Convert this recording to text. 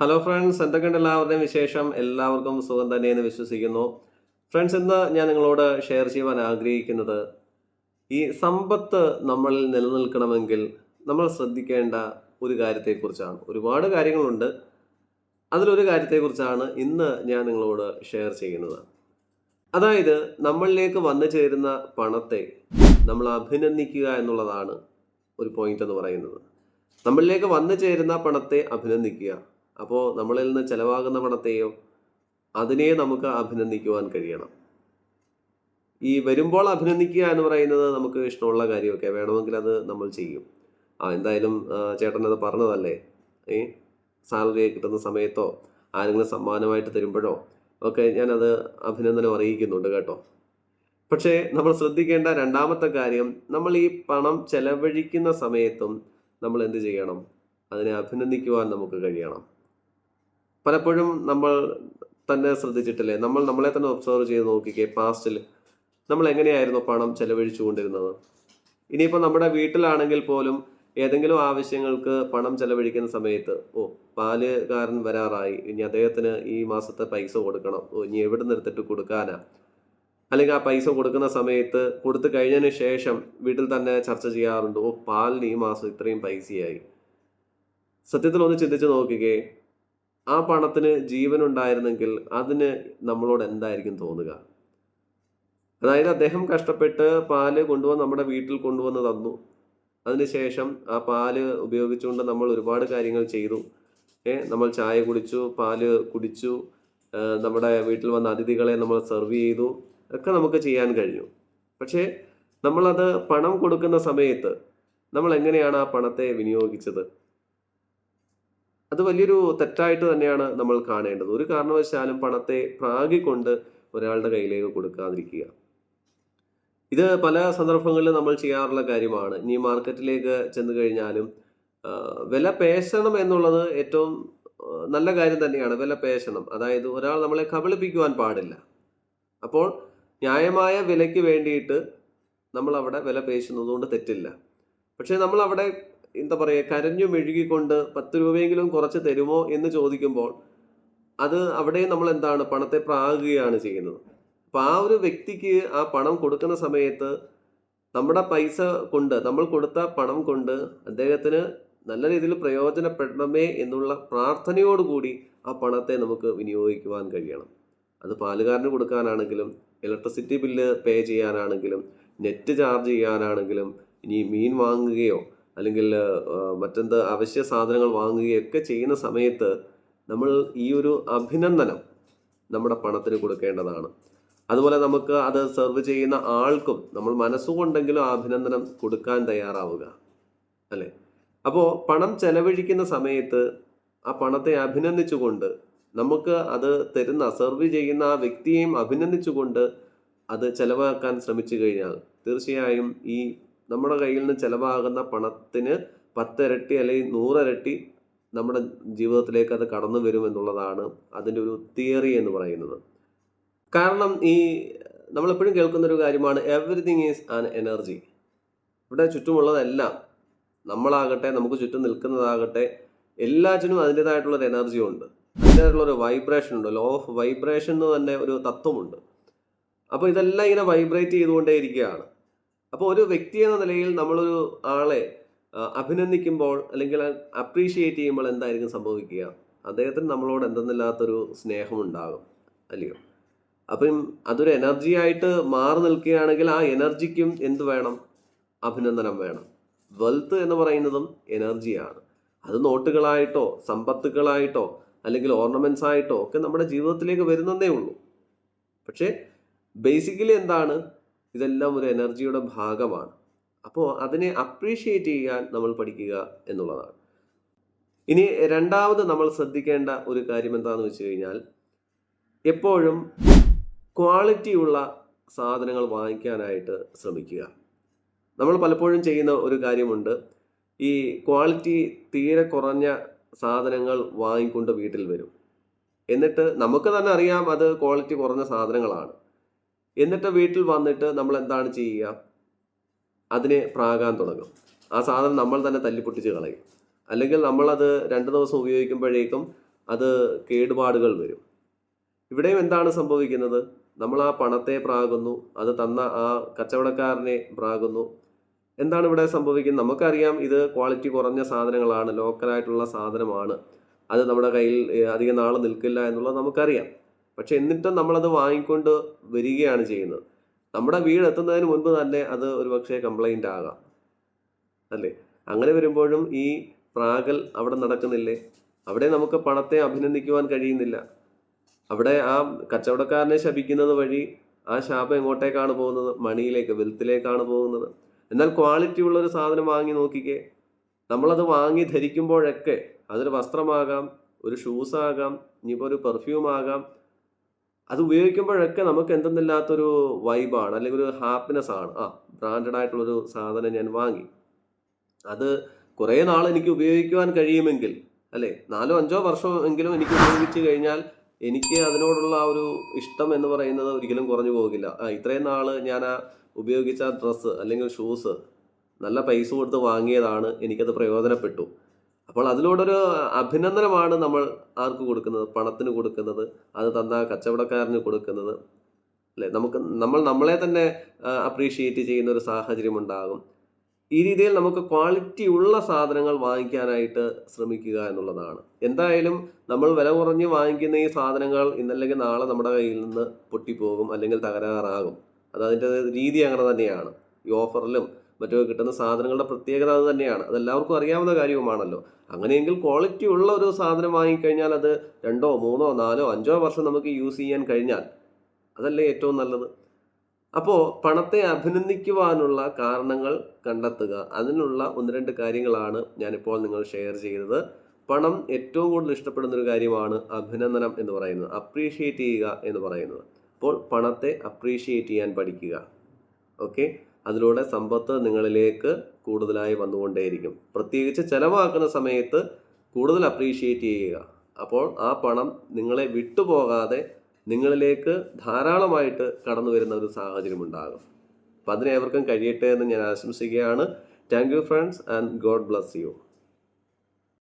Hello friends എന്തൊക്കെയുണ്ട് എല്ലാവരുടെയും വിശേഷം? എല്ലാവർക്കും സുഖം തന്നെയെന്ന് വിശ്വസിക്കുന്നു. ഫ്രണ്ട്സ് ഇന്ന് ഞാൻ നിങ്ങളോട് ഷെയർ ചെയ്യുവാൻ ആഗ്രഹിക്കുന്നത് ഈ സമ്പത്ത് നമ്മളിൽ നിലനിൽക്കണമെങ്കിൽ നമ്മൾ ശ്രദ്ധിക്കേണ്ട ഒരു കാര്യത്തെക്കുറിച്ചാണ്. ഒരുപാട് കാര്യങ്ങളുണ്ട്. അതിലൊരു കാര്യത്തെക്കുറിച്ചാണ് ഇന്ന് ഞാൻ നിങ്ങളോട് ഷെയർ ചെയ്യുന്നത്. അതായത് നമ്മളിലേക്ക് വന്നു ചേരുന്ന പണത്തെ നമ്മൾ അഭിനന്ദിക്കുക എന്നുള്ളതാണ് ഒരു പോയിന്റ് എന്ന് പറയുന്നത്. നമ്മളിലേക്ക് വന്നു ചേരുന്ന പണത്തെ അഭിനന്ദിക്കുക. അപ്പോൾ നമ്മളിൽ നിന്ന് ചിലവാകുന്ന പണത്തെയോ അതിനെ നമുക്ക് അഭിനന്ദിക്കുവാൻ കഴിയണം. ഈ വരുമ്പോൾ അഭിനന്ദിക്കുക എന്ന് പറയുന്നത് നമുക്ക് ഇഷ്ടമുള്ള കാര്യമൊക്കെ വേണമെങ്കിൽ അത് നമ്മൾ ചെയ്യും. ആ എന്തായാലും ചേട്ടൻ അത് പറഞ്ഞതല്ലേ? ഏ? സാലറി കിട്ടുന്ന സമയത്തോ ആരെങ്കിലും സമ്മാനമായിട്ട് തരുമ്പോഴോ ഒക്കെ ഞാനത് അഭിനന്ദനം അറിയിക്കുന്നുണ്ട് കേട്ടോ. പക്ഷേ നമ്മൾ ശ്രദ്ധിക്കേണ്ട രണ്ടാമത്തെ കാര്യം നമ്മൾ ഈ പണം ചെലവഴിക്കുന്ന സമയത്തും നമ്മൾ എന്ത് ചെയ്യണം? അതിനെ അഭിനന്ദിക്കുവാൻ നമുക്ക് കഴിയണം. പലപ്പോഴും നമ്മൾ തന്നെ ശ്രദ്ധിച്ചിട്ടില്ലേ? നമ്മൾ നമ്മളെ തന്നെ ഒബ്സർവ് ചെയ്ത് നോക്കിക്കേ പാസ്റ്റിൽ നമ്മൾ എങ്ങനെയായിരുന്നു പണം ചെലവഴിച്ചു കൊണ്ടിരുന്നത് ഇനിയിപ്പോൾ നമ്മുടെ വീട്ടിലാണെങ്കിൽ പോലും ഏതെങ്കിലും ആവശ്യങ്ങൾക്ക് പണം ചെലവഴിക്കുന്ന സമയത്ത് ഓ പാലുകാരൻ വരാറായി. ഇനി അദ്ദേഹത്തിന് ഈ മാസത്തെ പൈസ കൊടുക്കണം. ഓ ഇനി എവിടെ നിർത്തിട്ട് കൊടുക്കാനാ? അല്ലെങ്കിൽ ആ പൈസ കൊടുക്കുന്ന സമയത്ത് കൊടുത്തു കഴിഞ്ഞതിന് ശേഷം വീട്ടിൽ തന്നെ ചർച്ച ചെയ്യാറുണ്ട് ഓ പാലിന് ഈ മാസം ഇത്രയും പൈസയായി. സത്യത്തിൽ ഒന്ന് ചിന്തിച്ച് നോക്കിക്കേ ആ പണത്തിന് ജീവൻ ഉണ്ടായിരുന്നെങ്കിൽ അതിന് നമ്മളോട് എന്തായിരിക്കും തോന്നുക? അതായത് അദ്ദേഹം കഷ്ടപ്പെട്ട് പാൽ കൊണ്ടുവന്ന് നമ്മുടെ വീട്ടിൽ കൊണ്ടുവന്ന് തന്നു. അതിനുശേഷം ആ പാൽ ഉപയോഗിച്ചുകൊണ്ട് നമ്മൾ ഒരുപാട് കാര്യങ്ങൾ ചെയ്തു. നമ്മൾ ചായ കുടിച്ചു പാൽ കുടിച്ചു നമ്മുടെ വീട്ടിൽ വന്ന അതിഥികളെ നമ്മൾ സെർവ് ചെയ്തു. ഒക്കെ നമുക്ക് ചെയ്യാൻ കഴിഞ്ഞു. പക്ഷേ നമ്മളത് പണം കൊടുക്കുന്ന സമയത്ത് നമ്മൾ എങ്ങനെയാണ് ആ പണത്തെ വിനിയോഗിച്ചത്? അത് വലിയൊരു തെറ്റായിട്ട് തന്നെയാണ് നമ്മൾ കാണേണ്ടത്. ഒരു കാരണവശാലും പണത്തെ പ്രാഗിക്കൊണ്ട് ഒരാളുടെ കയ്യിലേക്ക് കൊടുക്കാതിരിക്കുക. ഇത് പല സന്ദർഭങ്ങളിലും നമ്മൾ ചെയ്യാറുള്ള കാര്യമാണ്. ഇനി മാർക്കറ്റിലേക്ക് ചെന്ന് കഴിഞ്ഞാലും വില പേശണം എന്നുള്ളത് ഏറ്റവും നല്ല കാര്യം തന്നെയാണ്. വില പേശണം. അതായത് ഒരാൾ നമ്മളെ കബളിപ്പിക്കുവാൻ പാടില്ല. അപ്പോൾ ന്യായമായ വിലയ്ക്ക് വേണ്ടിയിട്ട് നമ്മൾ അവിടെ വില പേശുന്നത് കൊണ്ട് തെറ്റില്ല. പക്ഷേ നമ്മൾ അവിടെ എന്താ പറയുക കരഞ്ഞു മെഴുകിക്കൊണ്ട് പത്ത് രൂപയെങ്കിലും കുറച്ച് തരുമോ എന്ന് ചോദിക്കുമ്പോൾ അത് അവിടെ നമ്മൾ എന്താണ് പണത്തെ പ്രാകുകയാണ് ചെയ്യുന്നത്. അപ്പം ആ ഒരു വ്യക്തിക്ക് ആ പണം കൊടുക്കുന്ന സമയത്ത് നമ്മുടെ പൈസ കൊണ്ട് നമ്മൾ കൊടുത്ത പണം കൊണ്ട് അദ്ദേഹത്തിന് നല്ല രീതിയിൽ പ്രയോജനപ്പെടണമേ എന്നുള്ള പ്രാർത്ഥനയോടുകൂടി ആ പണത്തെ നമുക്ക് വിനിയോഗിക്കുവാൻ കഴിയണം. അത് പാലുകാരന് കൊടുക്കാനാണെങ്കിലും ഇലക്ട്രിസിറ്റി ബില്ല് പേ ചെയ്യാനാണെങ്കിലും നെറ്റ് ചാർജ് ചെയ്യാനാണെങ്കിലും ഇനി മീൻ വാങ്ങുകയോ അല്ലെങ്കിൽ മറ്റെന്ത് അവശ്യ സാധനങ്ങൾ വാങ്ങുകയൊക്കെ ചെയ്യുന്ന സമയത്ത് നമ്മൾ ഈ ഒരു അഭിനന്ദനം നമ്മുടെ പണത്തിന് കൊടുക്കേണ്ടതാണ്. അതുപോലെ നമുക്ക് അത് സെർവ് ചെയ്യുന്ന ആൾക്കും നമ്മൾ മനസ്സുകൊണ്ടെങ്കിലും ആ അഭിനന്ദനം കൊടുക്കാൻ തയ്യാറാവുക അല്ലേ? അപ്പോൾ പണം ചെലവഴിക്കുന്ന സമയത്ത് ആ പണത്തെ അഭിനന്ദിച്ചുകൊണ്ട് നമുക്ക് അത് തരുന്ന സെർവ് ചെയ്യുന്ന ആ വ്യക്തിയെയും അഭിനന്ദിച്ചുകൊണ്ട് അത് ചെലവാക്കാൻ ശ്രമിച്ചു കഴിഞ്ഞാൽ തീർച്ചയായും ഈ നമ്മുടെ കയ്യിൽ നിന്ന് ചിലവാകുന്ന പണത്തിന് പത്തിരട്ടി അല്ലെങ്കിൽ നൂറിരട്ടി നമ്മുടെ ജീവിതത്തിലേക്ക് അത് കടന്നു വരും എന്നുള്ളതാണ് അതിന്റെ ഒരു തിയറി എന്ന് പറയുന്നത്. കാരണം ഈ നമ്മളെപ്പോഴും കേൾക്കുന്ന ഒരു കാര്യമാണ് എവറിഥിങ് ഈസ് ആൻ എനർജി ഇവിടെ ചുറ്റുമുള്ളതെല്ലാം നമ്മളാകട്ടെ നമുക്ക് ചുറ്റും നിൽക്കുന്നതാകട്ടെ എല്ലാറ്റിനും അതിന്റെതായിട്ടുള്ളൊരു എനർജി ഉണ്ട്. അതിന്റെതായിട്ടുള്ളൊരു വൈബ്രേഷൻ ഉണ്ട്. ലോ ഓഫ് വൈബ്രേഷൻ എന്ന് തന്നെ ഒരു തത്വമുണ്ട്. അപ്പോൾ ഇതെല്ലാം ഇങ്ങനെ വൈബ്രേറ്റ് ചെയ്തുകൊണ്ടേ ഇരിക്കുകയാണ് അപ്പോൾ ഒരു വ്യക്തി എന്ന നിലയിൽ നമ്മളൊരു ആളെ അഭിനന്ദിക്കുമ്പോൾ അല്ലെങ്കിൽ അപ്രീഷിയേറ്റ് ചെയ്യുമ്പോൾ എന്തായിരിക്കും സംഭവിക്കുക? അദ്ദേഹത്തിന് നമ്മളോട് എന്തെന്നില്ലാത്തൊരു സ്നേഹമുണ്ടാകും അല്ലയോ? അപ്പം അതൊരു എനർജി ആയിട്ട് മാറി നിൽക്കുകയാണെങ്കിൽ ആ എനർജിക്കും എന്ത് വേണം? അഭിനന്ദനം വേണം. വെൽത്ത് എന്ന് പറയുന്നതും എനർജിയാണ് അത് നോട്ടുകളായിട്ടോ സമ്പത്തുക്കളായിട്ടോ അല്ലെങ്കിൽ ഓർണമെന്റ്സ് ആയിട്ടോ ഒക്കെ നമ്മുടെ ജീവിതത്തിലേക്ക് വരുന്നതേ ഉള്ളൂ. പക്ഷേ ബേസിക്കലി എന്താണ്? ഇതെല്ലാം ഒരു എനർജിയുടെ ഭാഗമാണ്. അപ്പോൾ അതിനെ അപ്രീഷിയേറ്റ് ചെയ്യാൻ നമ്മൾ പഠിക്കുക എന്നുള്ളതാണ്. ഇനി രണ്ടാമത് നമ്മൾ ശ്രദ്ധിക്കേണ്ട ഒരു കാര്യം എന്താണെന്ന് വെച്ച് കഴിഞ്ഞാൽ എപ്പോഴും ക്വാളിറ്റിയുള്ള സാധനങ്ങൾ വാങ്ങിക്കാനായിട്ട് ശ്രമിക്കുക. നമ്മൾ പലപ്പോഴും ചെയ്യുന്ന ഒരു കാര്യമുണ്ട്. ഈ ക്വാളിറ്റി തീരെ കുറഞ്ഞ സാധനങ്ങൾ വാങ്ങിക്കൊണ്ട് വീട്ടിൽ വരും. എന്നിട്ട് നമുക്ക് തന്നെ അറിയാം അത് ക്വാളിറ്റി കുറഞ്ഞ സാധനങ്ങളാണ്. എന്നിട്ട് വീട്ടിൽ വന്നിട്ട് നമ്മൾ എന്താണ് ചെയ്യുക? അതിനെ പ്രാകാൻ തുടങ്ങും. ആ സാധനം നമ്മൾ തന്നെ തല്ലിപ്പൊട്ടിച്ച് കളയും. അല്ലെങ്കിൽ നമ്മളത് രണ്ട് ദിവസം ഉപയോഗിക്കുമ്പോഴേക്കും അത് കേടുപാടുകൾ വരും. ഇവിടെയും എന്താണ് സംഭവിക്കുന്നത്? നമ്മൾ ആ പണത്തെ പ്രാകുന്നു അത് തന്ന ആ കച്ചവടക്കാരനെ പ്രാകുന്നു. എന്താണ് ഇവിടെ സംഭവിക്കുന്നത്? നമുക്കറിയാം ഇത് ക്വാളിറ്റി കുറഞ്ഞ സാധനങ്ങളാണ് ലോക്കലായിട്ടുള്ള സാധനമാണ്. അത് നമ്മുടെ കയ്യിൽ അധികം നാൾ നിൽക്കില്ല എന്നുള്ളത് നമുക്കറിയാം. പക്ഷെ എന്നിട്ടും നമ്മളത് വാങ്ങിക്കൊണ്ട് വരികയാണ് ചെയ്യുന്നത്. നമ്മുടെ വീട് എത്തുന്നതിന് മുൻപ് തന്നെ അത് ഒരു പക്ഷേ കംപ്ലൈന്റ് ആകാം. അല്ലേ? അങ്ങനെ വരുമ്പോഴും ഈ പ്രാഗൽ അവിടെ നടക്കുന്നില്ലേ? അവിടെ നമുക്ക് പണത്തെ അഭിനന്ദിക്കുവാൻ കഴിയുന്നില്ല. അവിടെ ആ കച്ചവടക്കാരനെ ശപിക്കുന്നത് വഴി ആ ശാപം എങ്ങോട്ടേക്കാണ് പോകുന്നത്? മണിയിലേക്ക് വെൽത്തിലേക്കാണ് പോകുന്നത്. എന്നാൽ ക്വാളിറ്റി ഉള്ള ഒരു സാധനം വാങ്ങി നോക്കിക്കേ. നമ്മളത് വാങ്ങി ധരിക്കുമ്പോഴൊക്കെ അതൊരു വസ്ത്രമാകാം ഒരു ഷൂസ് ആകാം ഇനിയിപ്പോൾ ഒരു പെർഫ്യൂം ആകാം അത് ഉപയോഗിക്കുമ്പോഴൊക്കെ നമുക്ക് എന്തെന്നില്ലാത്തൊരു വൈബാണ് അല്ലെങ്കിൽ ഒരു ഹാപ്പിനെസ് ആണ്. ആ ബ്രാൻഡഡ് ആയിട്ടുള്ളൊരു സാധനം ഞാൻ വാങ്ങി. അത് കുറേ നാൾ എനിക്ക് ഉപയോഗിക്കുവാൻ കഴിയുമെങ്കിൽ അല്ലേ? നാലോ അഞ്ചോ വർഷം എങ്കിലും എനിക്ക് ഉപയോഗിച്ച് കഴിഞ്ഞാൽ എനിക്ക് അതിനോടുള്ള ആ ഒരു ഇഷ്ടം എന്ന് പറയുന്നത് ഒരിക്കലും കുറഞ്ഞു പോകില്ല. ആ ഇത്രയും നാൾ ഞാൻ ആ ഉപയോഗിച്ച ഡ്രസ്സ് അല്ലെങ്കിൽ ഷൂസ് നല്ല പൈസ കൊടുത്ത് വാങ്ങിയതാണ് എനിക്കത് പ്രയോജനപ്പെട്ടു. അപ്പോൾ അതിലൂടൊരു അഭിനന്ദനമാണ് നമ്മൾ ആർക്ക് കൊടുക്കുന്നത്? പണത്തിന് കൊടുക്കുന്നത് അത് തന്ന കച്ചവടക്കാരന് കൊടുക്കുന്നത് അല്ലേ? നമുക്ക് നമ്മൾ നമ്മളെ തന്നെ അപ്രീഷിയേറ്റ് ചെയ്യുന്ന ഒരു സാഹചര്യം ഉണ്ടാകും. ഈ രീതിയിൽ നമുക്ക് ക്വാളിറ്റി ഉള്ള സാധനങ്ങൾ വാങ്ങിക്കാനായിട്ട് ശ്രമിക്കുക എന്നുള്ളതാണ്. എന്തായാലും നമ്മൾ വില കുറഞ്ഞ് വാങ്ങിക്കുന്ന ഈ സാധനങ്ങൾ ഇന്നല്ലെങ്കിൽ നാളെ നമ്മുടെ കയ്യിൽ നിന്ന് പൊട്ടിപ്പോകും അല്ലെങ്കിൽ തകരാറാകും. അത് അതിന്റെ രീതി അങ്ങനെ തന്നെയാണ്. ഈ ഓഫറിലും മറ്റോ കിട്ടുന്ന സാധനങ്ങളുടെ പ്രത്യേകത അത് തന്നെയാണ്. അതെല്ലാവർക്കും അറിയാവുന്ന കാര്യവുമാണല്ലോ. അങ്ങനെയെങ്കിൽ ക്വാളിറ്റി ഉള്ള ഒരു സാധനം വാങ്ങിക്കഴിഞ്ഞാൽ അത് രണ്ടോ മൂന്നോ നാലോ അഞ്ചോ വർഷം നമുക്ക് യൂസ് ചെയ്യാൻ കഴിഞ്ഞാൽ അതല്ലേ ഏറ്റവും നല്ലത്? അപ്പോൾ പണത്തെ അഭിനന്ദിക്കുവാനുള്ള കാരണങ്ങൾ കണ്ടെത്തുക. അതിനുള്ള ഒന്ന് രണ്ട് കാര്യങ്ങളാണ് ഞാനിപ്പോൾ നിങ്ങൾ ഷെയർ ചെയ്തത്. പണം ഏറ്റവും കൂടുതൽ ഇഷ്ടപ്പെടുന്ന ഒരു കാര്യമാണ് അഭിനന്ദനം എന്ന് പറയുന്നത്. അപ്രീഷിയേറ്റ് ചെയ്യുക എന്ന് പറയുന്നത്. അപ്പോൾ പണത്തെ അപ്രീഷിയേറ്റ് ചെയ്യാൻ പഠിക്കുക. ഓക്കെ അതിലൂടെ സമ്പത്ത് നിങ്ങളിലേക്ക് കൂടുതലായി വന്നുകൊണ്ടേയിരിക്കും. പ്രത്യേകിച്ച് ചിലവാക്കുന്ന സമയത്ത് കൂടുതൽ അപ്രീഷിയേറ്റ് ചെയ്യുക. അപ്പോൾ ആ പണം നിങ്ങളെ വിട്ടുപോകാതെ നിങ്ങളിലേക്ക് ധാരാളമായിട്ട് കടന്നു വരുന്ന ഒരു സാഹചര്യം ഉണ്ടാകും. അപ്പം അതിനേവർക്കും കഴിയട്ടെ എന്ന് ഞാൻ ആശംസിക്കുകയാണ്. Thank you friends and God bless you